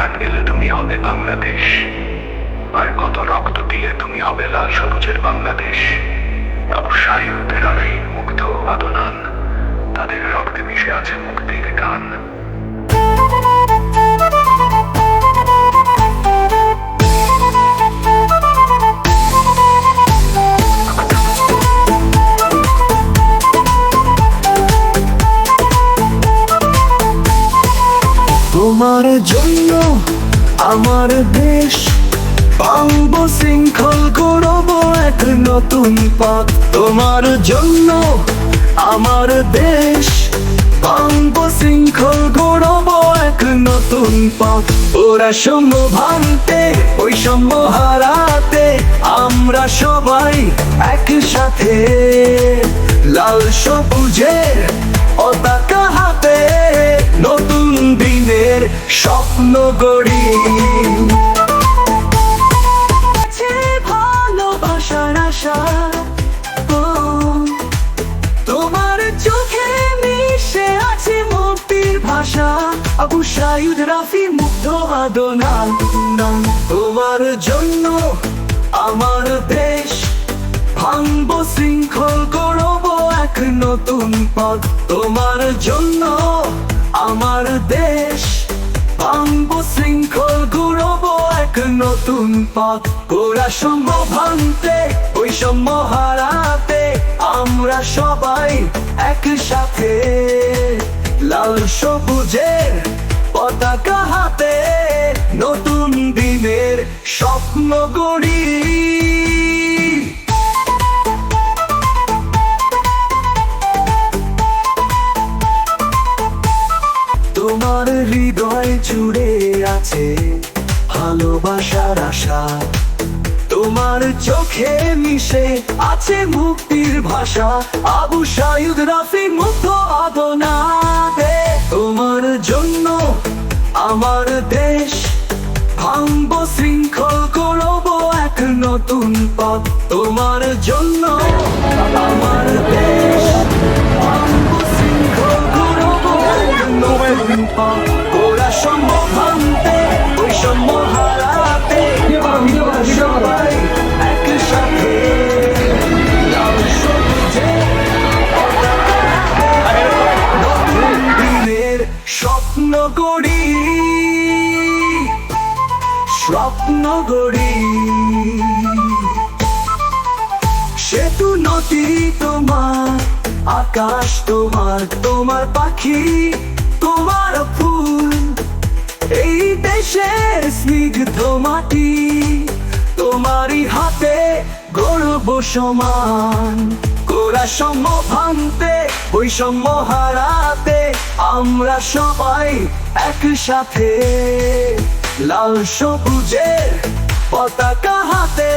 প্রাণ গেলে তুমি হবে বাংলাদেশ। আর কত রক্ত দিলে তুমি হবে লাল সবুজের বাংলাদেশ। ব্যবসায়ীদের আরে মুগ্ধ আদনান, তাদের রক্তে মিশে আছে মুক্তির গান। তোমার জন্য আমার দেশ। পালব শৃঙ্খল করব এক নতুন পথ। তোমার জন্য আমার দেশ। পালব শৃঙ্খল করব এক নতুন পথ। ওরা সম ভাঙতে ওই সম হারাতে, আমরা সবাই একসাথে। লাল সবুজের পতাকা স্বপ্ন গড়ি। তোমার চোখে মিশে আছে মুক্তির ভাষা। আবু সাইদ রাফি মুগ্ধ আদনা। তোমার জন্য আমার দেশ ভাঙবো, শৃঙ্খল করব এক নতুন পথ। তোমার জন্য আমার নতুন পথ ওরা সম ভাঙতে সম হারাতে আমরা সবাই একসাথে। লাল সবুজের পতাকা হাতে নতুন দিনের স্বপ্ন গড়ি। তোমার হৃদয় জুড়ে আছে ভালোবাসার আশা। তোমার চোখে মিশে আছে মুক্তির ভাষা। আবু সাইদ রাফি মুগ্ধ আদনা দে তোমার জন্য আমার দেশ ভাঙব শৃঙ্খল করব এক নতুন পথ। তোমার জন্য আমার দেশ ভাঙব শৃঙ্খল করব এক নতুন পথ। ওরা সম্ভব ভাঙতে ওই সম্ভব স্বপ্ন গড়ি সেতু নদী তোমার, আকাশ তোমার তোমার পাখি, তোমার ফুল। এই দেশের স্নিগ্ধ মাটি, তোমারই হাতে গর্ব সমান। কোরা সম ভাঙতে সম হারাতে, আমরা সবাই একসাথে। লাল সবুজের পতাকা হাতে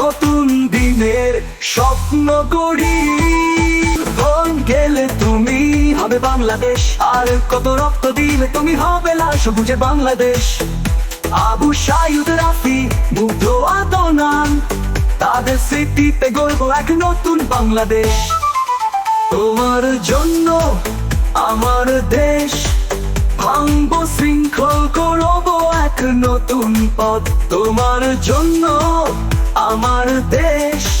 নতুন দিনের স্বপ্ন গড়ি। কোন গেলে তুমি হবে বাংলাদেশ, আর কত রক্ত দিলে তুমি হবে লাল সবুজে বাংলাদেশ। আবু সাইদ রাফি, মুগ্ধ আদনান, তাদের স্মৃতিতে গর্ব এক নতুন বাংলাদেশ। তোমার জন্য আমার দেশ, ভাঙব শৃঙ্খল করব নতুন পথ তোমার জন্য আমার দেশ